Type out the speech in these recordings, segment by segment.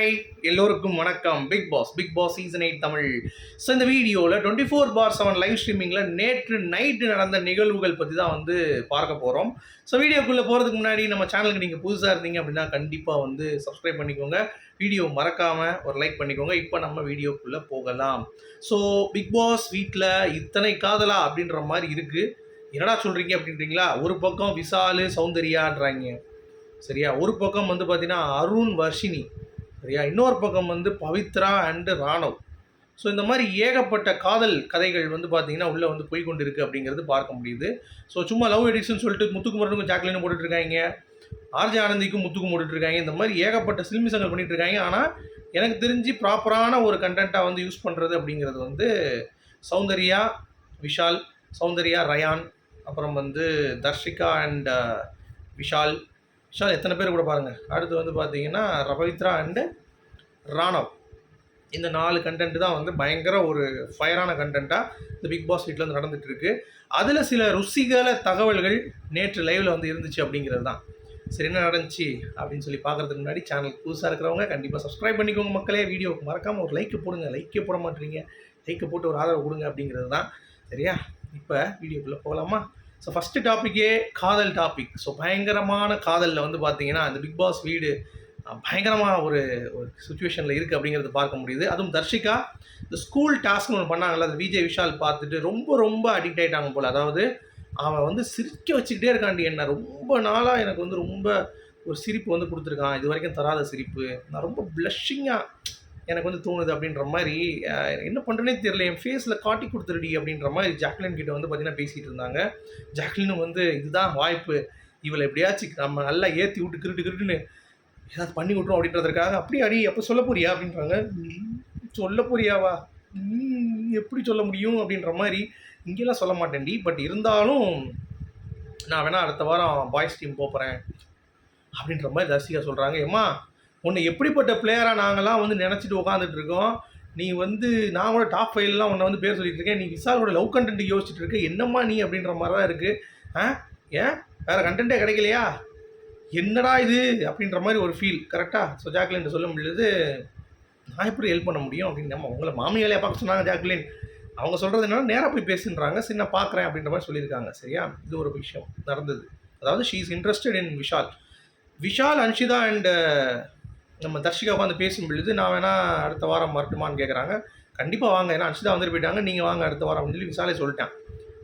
Hi எல்லோருக்கும் வணக்கம். Bigg Boss Bigg Boss season eight Tamil. So இந்த வீடியோவில் twenty four by seven live ஸ்ட்ரீமிங்கில் நேற்று நைட்டு நடந்த நிகழ்வுகள் பற்றி தான் வந்து பார்க்க போகிறோம் ஸோ வீடியோக்குள்ளே போகிறதுக்கு முன்னாடி நம்ம சேனலுக்கு நீங்கள் புதுசாக இருந்தீங்க அப்படின்னா கண்டிப்பாக வந்து சப்ஸ்கிரைப் பண்ணிக்கோங்க. வீடியோ மறக்காமல் ஒரு லைக் பண்ணிக்கோங்க. இப்போ நம்ம வீடியோக்குள்ளே போகலாம். ஸோ பிக் பாஸ் வீட்டில் இத்தனை காதலா அப்படின்ற மாதிரி இருக்குது என்னடா சொல்கிறீங்க அப்படின்றீங்களா? ஒரு பக்கம் விசாலு சௌந்தர்யான்றாங்க. சரியா? ஒரு பக்கம் வந்து பார்த்தீங்கன்னா அருண் வர்ஷினி. சரியா? இன்னொரு பக்கம் வந்து பவித்ரா அண்டு ராணவ். ஸோ இந்த மாதிரி ஏகப்பட்ட காதல் கதைகள் வந்து பார்த்தீங்கன்னா உள்ளே வந்து போய் கொண்டு இருக்குது அப்படிங்கிறது பார்க்க முடியுது. ஸோ சும்மா லவ் எடிஷன் சொல்லிட்டு முத்துக்குமரனுக்கும் ஜாக்லினும் போட்டுட்ருக்காங்க. ஆர்ஜி ஆனந்திக்கும் முத்துக்கும் போட்டுட்ருக்காங்க. இந்த மாதிரி ஏகப்பட்ட சில்மிசங்கள் பண்ணிகிட்டு இருக்காங்க ஆனால் எனக்கு தெரிஞ்சு ப்ராப்பரான ஒரு கண்டென்ட்டாக வந்து யூஸ் பண்ணுறது அப்படிங்கிறது வந்து சௌந்தர்யா விஷால் சௌந்தர்யா ரயான் அப்புறம் வந்து தர்ஷிகா அண்ட் விஷால் விஷால் எத்தனை பேர் கூட பாருங்கள் அடுத்து வந்து பார்த்தீங்கன்னா ரபவித்ரா அண்டு ராணவ். இந்த நாலு கண்டென்ட் தான் வந்து பயங்கர ஒரு ஃபயரான கண்டென்ட்டாக இந்த பிக் பாஸ் வீட்டில் வந்து நடந்துகிட்ருக்கு அதில் சில ருசிகர தகவல்கள் நேற்று லைவில் வந்து இருந்துச்சு அப்படிங்கிறது தான். சரி என்ன நடந்துச்சு அப்படின்னு சொல்லி பார்க்குறதுக்கு முன்னாடி சேனல் புதுசாக இருக்கிறவங்க கண்டிப்பாக சப்ஸ்கிரைப் பண்ணிக்கோங்க மக்களே. வீடியோக்கு மறக்காமல் ஒரு லைக்கு போடுங்க. லைக்கே போட மாட்டீங்க. லைக்கை போட்டு ஒரு ஆதரவு கொடுங்க அப்படிங்கிறது தான். சரியா? இப்போ வீடியோக்குள்ளே போகலாமா? ஸோ ஃபஸ்ட்டு டாப்பிக்கே காதல் டாபிக் ஸோ பயங்கரமான காதலில் வந்து பார்த்தீங்கன்னா அந்த பிக் பாஸ் வீடு பயங்கரமாக ஒரு ஒரு சுச்சுவேஷனில் இருக்குது அப்படிங்கிறது பார்க்க முடியுது. அதுவும் தர்ஷிகா இந்த ஸ்கூல் டாஸ்க்னு ஒன்று பண்ணாங்கல்ல அந்த விஜய் விஷால் பார்த்துட்டு ரொம்ப ரொம்ப அடிக்ட் ஆகிட்டாங்க போல். அதாவது அவன் வந்து சிரிக்க வச்சுக்கிட்டே இருக்காண்டி என்ன. ரொம்ப நாளாக எனக்கு வந்து ரொம்ப ஒரு சிரிப்பு வந்து கொடுத்துருக்கான். இது வரைக்கும் தராத சிரிப்பு. நான் ரொம்ப ப்ளஷிங்காக எனக்கு வந்து தோணுது அப்படின்ற மாதிரி என்ன பண்ணுறேனே தெரியல. என் ஃபேஸில் காட்டி கொடுத்துருடி அப்படின்ற மாதிரி ஜாக்லின் கிட்ட வந்து பார்த்தீங்கன்னா பேசிகிட்டு இருந்தாங்க. ஜாக்லினும் வந்து இதுதான் வாய்ப்பு. இவளை எப்படியாச்சும் நம்ம நல்லா ஏற்றி விட்டு கிருட்டு கிருட்டுன்னு ஏதாவது பண்ணி விட்றோம் அப்படின்றதுக்காக. அப்படி அடி எப்போ சொல்ல போறியா? அப்படின்றாங்க. சொல்ல போறியாவா? எப்படி சொல்ல முடியும்? அப்படின்ற மாதிரி இங்கெல்லாம் சொல்ல மாட்டேன்டி பட் இருந்தாலும் நான் வேணால் அடுத்த வாரம் பாய்ஸ் டீம் போகிறேன் அப்படின்ற மாதிரி ரசிகா சொல்கிறாங்க ஏம்மா உன்னை எப்படிப்பட்ட பிளேயராக நாங்களாம் வந்து நினச்சிட்டு உட்காந்துட்டு இருக்கோம் நீ வந்து நான் கூட டாப் ஃபைவ்லாம் உன்னை வந்து பேர் சொல்லிட்டு இருக்கேன். நீ விசாலோட லவ் கண்டென்ட் யோசிச்சுட்டு இருக்க. என்னம்மா நீ அப்படின்ற மாதிரி தான் இருக்குது ஆ? ஏன்? வேறு கண்டென்ட்டே கிடைக்கலையா? என்னடா இது? அப்படின்ற மாதிரி ஒரு ஃபீல் கரெக்டாக ஸோ ஜாக்லின் சொல்ல முடியுது நான் எப்படி ஹெல்ப் பண்ண முடியும் அப்படின்னு நம்ம உங்களை மாமி வேலையை பார்க்க சொன்னாங்க ஜாக்லின். அவங்க சொல்கிறது என்னன்னா நேராக போய் பேசுன்றாங்க. சரி நான் பார்க்குறேன் அப்படின்ற மாதிரி சொல்லியிருக்காங்க. சரியா? இது ஒரு விஷயம் நடந்தது. அதாவது she is interested in Vishal Vishal Anshitha and நம்ம தர்ஷிகா உட்காந்து பேசும் பொழுது நான் வேணால் அடுத்த வாரம் வரட்டுமான்னு கேட்குறாங்க கண்டிப்பாக வாங்க. ஏன்னா அன்ஷிதா வந்துட்டு போயிட்டாங்க. நீங்கள் வாங்க அடுத்த வாரம் அப்படின்னு சொல்லி விசாலே சொல்லிட்டேன்.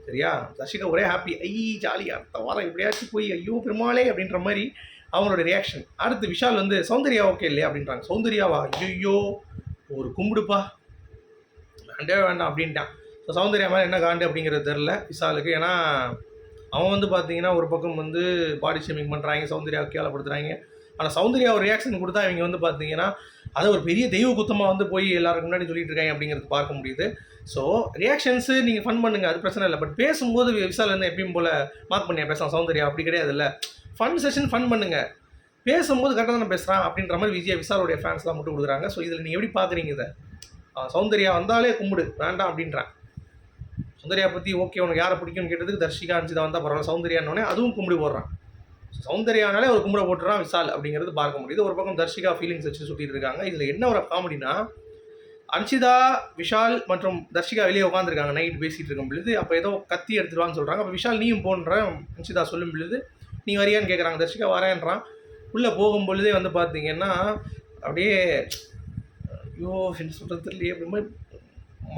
சரியா? தர்ஷிகா ஒரே ஹாப்பி ஐ ஜாலி அடுத்த வாரம் எப்படியாச்சும் போய் ஐயோ பெருமாளே அப்படின்ற மாதிரி அவங்களோட ரியாக்ஷன் அடுத்து விஷால் வந்து சௌந்தர்யா ஓகே இல்லையா? அப்படின்றாங்க. சௌந்தர்யாவா? ஐயோ ஒரு கும்பிடுப்பா. வேண்டவே வேண்டாம் அப்படின்ட்டான். ஸோ சௌந்தர்யா மேலே என்ன காண்டு அப்படிங்கிறது தெரில விஷாலுக்கு ஏன்னா அவன் வந்து பார்த்தீங்கன்னா ஒரு பக்கம் வந்து பாடி ஷேமிங் பண்ணுறாங்க சௌந்தர்யா கேவலப்படுத்துகிறாங்க ஆனால் சௌந்தர்யா ஒரு ரியாக்ஷன் கொடுத்தா இவங்க வந்து பார்த்தீங்கன்னா அதை ஒரு பெரிய தெய்வ குத்தமாக வந்து போய் எல்லாருக்கு முன்னாடி சொல்லிட்டு இருக்காங்க அப்படிங்கிறது பார்க்க முடியுது. ஸோ ரியாக்ஷன்ஸு நீங்கள் ஃபன் பண்ணுங்கள் அது பிரச்சனை இல்லை. பட் பேசும்போது விசால் வந்து எப்பயும் போல் மார்க் பண்ணியா பேசலாம் சௌந்தர்யா அப்படி கிடையாது இல்லை. ஃபன் செஷன் ஃபன் பண்ணுங்கள் பேசும்போது கரெக்டாக தானே பேசுகிறான் அப்படின்ற மாதிரி விஜய் விசாலுடைய ஃபேன்ஸ்லாம் மட்டும் கொடுக்குறாங்க. ஸோ இதில் நீங்கள் எப்படி பார்க்குறீங்க இதை? சௌந்தர்யா வந்தாலே கும்பிடு வேண்டாம் அப்படின்றான். சௌந்தர்யா பற்றி ஓகே உனக்கு யாரை பிடிக்கும்னு கேட்டதுக்கு தர்ஷிகா அஞ்சிதா வந்தால் பரவாயில்ல. சௌந்தர்யானோடனே அதுவும் கும்பிடு போடுறான். சௌந்தர்யானாலே ஒரு கும்பிட போட்டுறான் விசால் அப்படிங்கிறது பார்க்க முடியுது. ஒரு பக்கம் தர்ஷிகா ஃபீலிங்ஸ் வச்சு சுட்டிட்டு இருக்காங்க. இதில் என்ன ஒரு காமெடினா அன்ஷிதா விஷால் மற்றும் தர்ஷிகா வெளியே உட்காந்துருக்காங்க நைட் பேசிகிட்டு இருக்கும் பொழுது. அப்போ ஏதோ கத்தி எடுத்துருவான்னு சொல்கிறாங்க அப்போ விஷால் நீயும் போன்ற அன்ஷிதா சொல்லும் பொழுது நீ வரியான்னு கேட்குறாங்க தர்ஷிகா வரேன்றான். உள்ளே போகும் பொழுதே வந்து பார்த்தீங்கன்னா அப்படியே ஐயோ என்ன சொல்கிறது இல்லையே அப்படி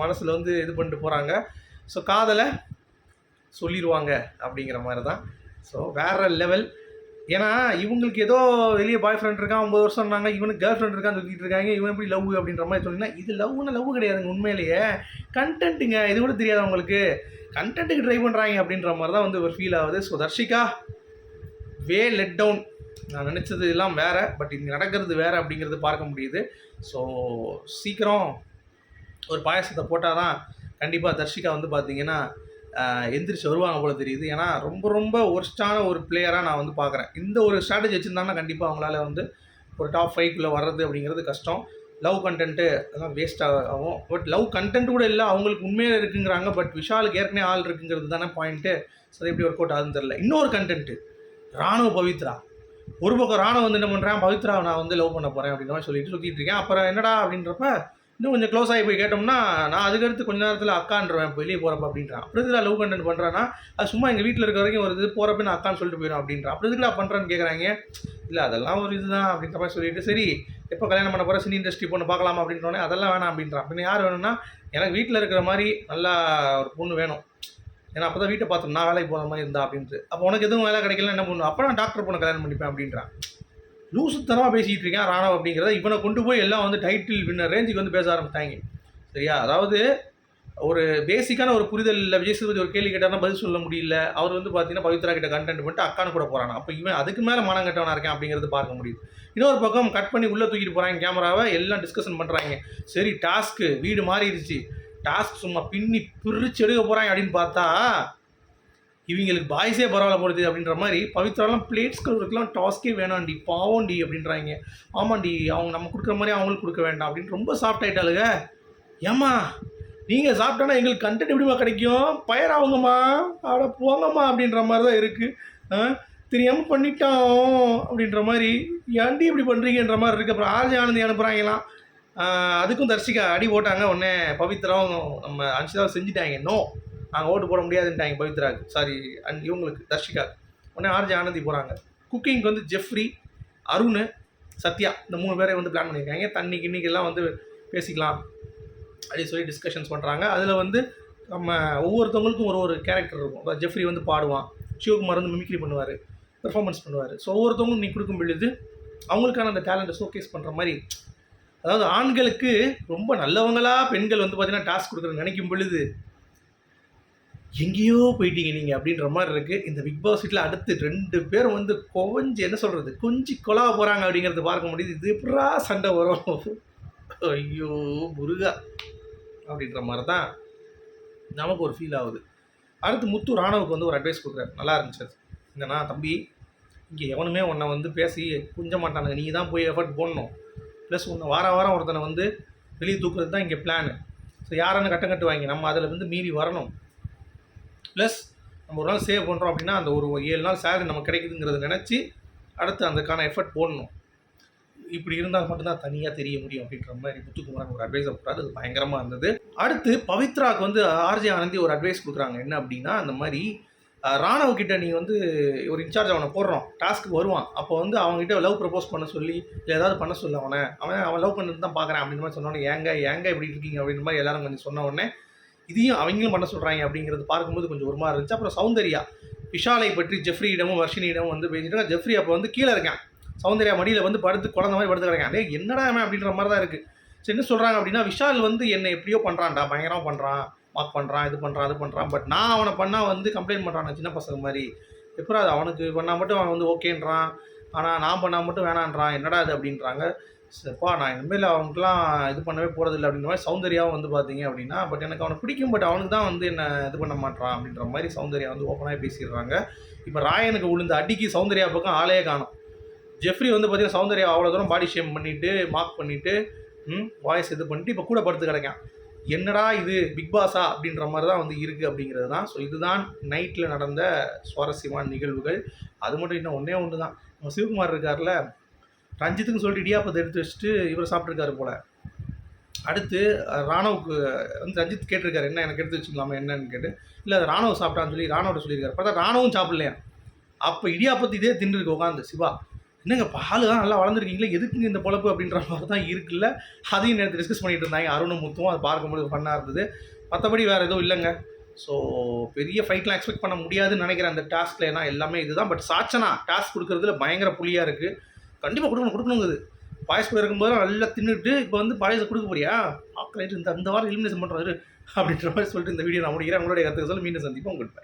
மனசில் வந்து இது பண்ணிட்டு போகிறாங்க ஸோ காதலை சொல்லிடுவாங்க அப்படிங்கிற மாதிரி தான் ஸோ வேற லெவல் ஏன்னா இவங்களுக்கு ஏதோ வெளியே பாய் ஃப்ரெண்ட் இருக்கான் ஒம்பது வருஷம் இருந்தாங்க இவனுக்கு கேர்ள் ஃப்ரெண்ட் இருக்கான்னு சொல்லிட்டு இருக்காங்க இவன் எப்படி லவ் அப்படின்ற மாதிரி சொன்னீங்கன்னா இது லவ்னு லவ் கிடையாதுங்க உண்மையிலேயே. கண்டென்ட்டுங்க இது கூட தெரியாது அவங்களுக்கு. கண்டென்ட்டுக்கு ட்ரை பண்ணுறாங்க அப்படின்ற மாதிரி தான் வந்து ஒரு ஃபீல் ஆகுது. So Tharshika way let down நான் நினச்சது எல்லாம் வேறு பட் இங்கே நடக்கிறது வேறு அப்படிங்கிறது பார்க்க முடியுது. ஸோ சீக்கிரம் ஒரு பாயசத்தை போட்டால் தான் கண்டிப்பாக தர்ஷிகா வந்து பார்த்தீங்கன்னா எந்திரிச்சு வருவாங்க போல தெரியுது. ஏன்னா ரொம்ப ரொம்ப ஒர்ஸ்டான ஒரு பிளேயராக நான் வந்து பார்க்குறேன். இந்த ஒரு ஸ்ட்ராட்டஜி வச்சுருந்தாங்கன்னா கண்டிப்பாக அவங்களால வந்து ஒரு டாப் ஃபைவ்க்குள்ளே வர்றது அப்படிங்கிறது கஷ்டம். லவ் கண்டென்ட்டு அதெல்லாம் வேஸ்ட் ஆகும். பட் லவ் கண்டென்ட் கூட இல்லை அவங்களுக்கு உண்மையில இருக்குங்கிறாங்க. பட் விஷாலுக்கு ஏற்கனவே ஆள் இருக்குங்கிறது தானே பாயிண்ட்டு ஸோ எப்படி ஒர்க் அவுட் ஆகுதுன்னு தெரில இன்னொரு கண்டென்ட்டு ராணுவ பவித்ரா. ஒரு பக்கம் ராணுவ வந்து என்ன பண்ணுறேன் பவித்ரா நான் வந்து லவ் பண்ண போகிறேன் அப்படின்ற மாதிரி சொல்லிட்டு சுற்றிட்டு இருக்கேன். அப்புறம் என்னடா அப்படின்றப்ப இன்னும் கொஞ்சம் க்ளோஸ் ஆகி போய் கேட்டோம்னா நான் அதுக்கடுத்து கொஞ்ச நேரத்தில் அக்கான்றவன் வெளியே போகிறப்ப அப்படின்றான். அப்புறம் இதில் லவ் கண்டென்ட் பண்ணுறான்னா அது சும்மா எங்கள் வீட்டில் இருக்க வரைக்கும் வருது போகிறப்ப நான் அக்கான்னு சொல்லிட்டு போயிடும் அப்படின்றான். அப்புறம் நான் பண்ணுறேன்னு கேட்குறாங்க இல்லை அதெல்லாம் ஒரு இதுதான் அப்படின்ற மாதிரி சொல்லிட்டு சரி எப்போ கல்யாணம் பண்ண போகிற சினி இண்டஸ்ட்ரி பொண்ணு பார்க்கலாமா? அப்படின்றோன்னே அதெல்லாம் வேணாம் அப்படின்றான். பின்ன யார் வேணும்னா எனக்கு வீட்டில் இருக்கிற மாதிரி நல்லா ஒரு பொண்ணு வேணும். ஏன்னா அப்போ தான் வீட்டை பார்த்தோம் நான் வேலைக்கு போகிற மாதிரி இருந்தா அப்படின்ட்டு. அப்போ உனக்கு எதுவும் வேலை கிடைக்கல என்ன பண்ணும் அப்போ நான் டாக்டர் பொண்ணை கல்யாணம் பண்ணிப்பேன் அப்படின்றான். லூசுத்தனமாக பேசிகிட்டு இருக்கேன் ராணவ் அப்படிங்கிறத இவனை கொண்டு போய் எல்லாம் வந்து டைட்டில் வின்னர் ரேஞ்சுக்கு வந்து பேச ஆரம்பித்தாங்க சரியா? அதாவது ஒரு பேசிக்கான ஒரு புரிதல் இல்லை விஜய் சேதுபதி ஒரு கேள்வி கேட்டார்னா பதில் சொல்ல முடியல. அவர் வந்து பார்த்தீங்கன்னா பவித்ரா கிட்ட கண்டென்ட் பண்ணிட்டு அக்கானு கூட போகிறான் அப்போ இவன் அதுக்கு மேலே மனம் கட்டவனா இருக்கேன் அப்படிங்கிறது பார்க்க முடியுது. இன்னொரு பக்கம் கட் பண்ணி உள்ளே தூக்கிட்டு போகிறாங்க கேமராவை எல்லாம் டிஸ்கஷன் பண்ணுறாங்க சரி டாஸ்க்கு வீடு மாறிடுச்சு. டாஸ்க் சும்மா பின்னி பிரிச்சு எடுக்க போகிறாங்க அப்படின்னு பார்த்தா இவங்களுக்கு பாய்ஸே பரவாயில்ல போடுது அப்படின்ற மாதிரி பவித்ராலாம் பிளேட்ஸ் கலருக்குலாம் டாஸ்கே வேணாண்டி பாவம்டி அப்படின்றாங்க. ஆமாண்டி அவங்க நம்ம கொடுக்குற மாதிரி அவங்களுக்கு கொடுக்க வேண்டாம் அப்படின்னு ரொம்ப சாஃப்ட் ஆகிட்டாளுங்க ஏம்மா நீங்கள் சாப்பிட்டோன்னா எங்களுக்கு கண்டென்ட் எப்படிமா கிடைக்கும்? பயர் ஆகுங்கம்மா. அட போங்கம்மா அப்படின்ற மாதிரி தான் இருக்குது தெரியாமல் பண்ணிட்டோம் அப்படின்ற மாதிரி ஏன்டி இப்படி பண்ணுறீங்கன்ற மாதிரி இருக்குது அப்புறம் ஆர்ஜி ஆனந்தி அனுப்புகிறாங்களாம் அதுக்கும் தர்ஷிகா அடி போட்டாங்க உடனே. பவித்ராவும் நம்ம அன்ஷிதாவும் செஞ்சுட்டாங்க. நோ நாங்கள் ஓட்டு போட முடியாதுன்ட்டாங்க பவித்ராக்கு. சாரி அண்ட் இவங்களுக்கு தர்ஷிகா உடனே ஆர்ஜி ஆனந்தி போகிறாங்க குக்கிங்க்கு வந்து ஜெஃப்ரி அருண் சத்யா இந்த மூணு பேரை வந்து பிளான் பண்ணியிருக்காங்க. தண்ணி கிண்ணிக்கெல்லாம் வந்து பேசிக்கலாம் அப்படின்னு சொல்லி டிஸ்கஷன்ஸ் பண்ணுறாங்க அதில் வந்து நம்ம ஒவ்வொருத்தவங்களுக்கும் ஒரு ஒரு கேரக்டர் இருக்கும். இப்போ ஜெஃப்ரி வந்து பாடுவான். சிவகுமார் வந்து மிமிக்ரி பண்ணுவார். பெர்ஃபார்மன்ஸ் பண்ணுவார். ஸோ ஒவ்வொருத்தவங்களும் நீ கொடுக்கும் பொழுது அவங்களுக்கான அந்த டேலண்ட்டை ஷோகேஸ் பண்ணுற மாதிரி. அதாவது ஆண்களுக்கு ரொம்ப நல்லவங்களா பெண்கள் வந்து பார்த்திங்கன்னா டாஸ்க் கொடுக்குறது நினைக்கும் பொழுது எங்கேயோ போயிட்டீங்க நீங்கள் அப்படின்ற மாதிரி இருக்குது இந்த பிக் பாஸ் வீட்டில் அடுத்து ரெண்டு பேரும் வந்து கொஞ்சம் என்ன சொல்கிறது கொஞ்சி கொலா போகிறாங்க அப்படிங்கிறது பார்க்க முடியுது. இது எப்படா சண்டை வரும்? ஐயோ முருகா அப்படின்ற மாதிரி தான் நமக்கு ஒரு ஃபீல் ஆகுது. அடுத்து முத்து ராணுவுக்கு வந்து ஒரு அட்வைஸ் கொடுக்குறாரு. நல்லா இருந்துச்சு அது. என்னன்னா தம்பி இங்கே எவனுமே உன்னை வந்து பேசி குஞ்ச மாட்டானுங்க. நீ தான் போய் எஃபர்ட் போடணும். ப்ளஸ் உன்னை வாரம் வாரம் ஒருத்தனை வந்து வெளியே தூக்குறது தான் இங்கே பிளானு ஸோ யாரானு கட்டம் கட்டுவாங்க. நம்ம அதில் வந்து மீறி வரணும். ப்ளஸ் நம்ம ஒரு நாள் சேவ் பண்ணுறோம் அப்படின்னா அந்த ஒரு ஏழு நாள் சேலரி நமக்கு கிடைக்குதுங்கிறத நினச்சி அடுத்து அதுக்கான எஃபர்ட் போடணும். இப்படி இருந்தால் மட்டும்தான் தனியாக தெரிய முடியும் அப்படின்ற மாதிரி முத்துக்குமாரன் ஒரு அட்வைஸை கொடுத்தாரு அது பயங்கரமாக இருந்தது. அடுத்து பவித்ராவுக்கு வந்து ஆர்ஜே ஆனந்தி ஒரு அட்வைஸ் கொடுக்குறாங்க. என்ன அப்படின்னா அந்த மாதிரி அஹ், கிட்ட நீ வந்து ஒரு இன்சார்ஜ் அவனை போடுறோம். டாஸ்க்கு வருவான். அப்போ வந்து அவன்கிட்ட லவ் ப்ரப்போஸ் பண்ண சொல்லி இல்லை ஏதாவது பண்ண சொல்ல அவனை. அவன் அவன் லவ் பண்ணிட்டு தான் பார்க்குறேன் அப்படின்ற மாதிரி சொன்னோன்னே ஏங்க ஏங்க இப்படி இருக்கீங்க? அப்படின்ற மாதிரி எல்லாரும் கொஞ்சம் சொன்ன உடனே இதையும் அவங்களும் பண்ண சொல்கிறாங்க அப்படிங்கிறது பார்க்கும்போது கொஞ்சம் ஒரு மாதிரி இருந்துச்சு. அப்புறம் சௌந்தர்யா விஷாலை பற்றி ஜெஃப்ரியிடமும் வர்ஷினியிடமும் வந்து பேசிட்டு ஜெஃப்ரி அப்போ வந்து கீழே இருக்கேன். சௌந்தர்யா மடியில் வந்து படுத்து குழந்த மாதிரி படுத்து கிடக்கேன். அதே என்னடா மேம் அப்படின்ற மாதிரி தான் இருக்குது சரி என்ன சொல்கிறாங்க அப்படின்னா விஷால் வந்து என்னை எப்படியோ பண்ணுறான்டா பயங்கரமாக பண்ணுறான் மார்க் பண்ணுறான் இது பண்ணுறான் அது பண்ணுறான் பட் நான் அவனை பண்ணால் வந்து கம்ப்ளைண்ட் பண்ணுறான் சின்ன பசங்க மாதிரி. எப்பறம் அது அவனுக்கு பண்ணால் மட்டும் அவன் வந்து ஓகேன்றான் ஆனால் நான் பண்ணால் மட்டும் வேணான்றான். என்னடா இது அப்படின்றாங்க. சரிப்பா நான் இனிமேல் அவனுக்குலாம் இது பண்ணவே போகிறதில்ல அப்படின்ற மாதிரி சௌந்தர்யாவும் வந்து பார்த்தீங்க அப்படின்னா பட் எனக்கு அவனை பிடிக்கும் பட் அவனுக்கு தான் வந்து என்ன இது பண்ண மாட்டான் அப்படின்ற மாதிரி சௌந்தர்யா வந்து ஓப்பனாக பேசிடுறாங்க. இப்போ ராயனுக்கு விழுந்த அடிக்கு சௌந்தர்யா பக்கம் ஆளே காணும். ஜெஃப்ரி வந்து பார்த்தீங்கன்னா சௌந்தர்யா அவ்வளோ தூரம் பாடி ஷேம் பண்ணிவிட்டு மார்க் பண்ணிவிட்டு ம் வாய்ஸ் இது பண்ணிட்டு இப்போ கூட படுத்து கிடைக்கான். என்னடா இது பிக் பாஸா அப்படின்ற மாதிரி தான் வந்து இருக்குது அப்படிங்கிறது தான். ஸோ இதுதான் நைட்டில் நடந்த சுவாரஸ்யமான நிகழ்வுகள். அது மட்டும் இன்னும் ஒன்றே ஒன்று தான் நம்ம சிவகுமார் இருக்கார்ல ரஞ்சித்துக்கு சொல்லிட்டு இடியாப்பத்தை எடுத்து வச்சுட்டு இவர் சாப்பிட்ருக்காரு போல். அடுத்து ராணுவுக்கு ராணவுக்கு வந்து ரஞ்சித் கேட்டிருக்காரு என்ன எனக்கு எடுத்து வச்சுக்கலாமா? என்னன்னு கேட்டு. இல்லை அது ராணுவ சாப்பிட்டான்னு சொல்லி ராணுவ சொல்லியிருக்காரு. பார்த்தா ராணுவும் சாப்பிட்லையா? அப்போ இடியாப்பத்து இதே தின்னுருக்கு உட்காந்து சிவா என்னங்க பால் தான் நல்லா வளர்ந்துருக்கீங்களே எதுக்குங்க இந்த பொழப்பு? அப்படின்ற மாதிரி தான் இருக்குல்ல. அதையும் நேற்று டிஸ்கஸ் பண்ணிட்டு இருந்தாங்க. அருணும் முத்துவும் அதை பார்க்கும்போது ஃபன்னாக இருந்தது. மற்றபடி வேறு எதுவும் இல்லைங்க. ஸோ பெரிய ஃபைட்லாம் எக்ஸ்பெக்ட் பண்ண முடியாதுன்னு நினைக்கிறேன் அந்த டாஸ்கில் ஏன்னா எல்லாமே இதுதான். பட் சாச்சனா டாஸ்க் கொடுக்குறதுல பயங்கர புலியாக இருக்குது கண்டிப்பாக கொடுக்கணும் கொடுக்கணுங்குது. பாயஸ் கூட இருக்கும்போது நல்லா தின்னுட்டு இப்போ வந்து பாயசம் கொடுக்க போறியா? பார்க்கல இந்த அந்த வாரம் எலிமினேஷன் பண்ணுறாரு அப்படின்ற மாதிரி சொல்லிட்டு இந்த வீடியோ நான் முடிக்கிறேன். உங்களுடைய கற்றுக்க சொல்ல மீண்டும் சந்திப்போம். உங்களுக்கு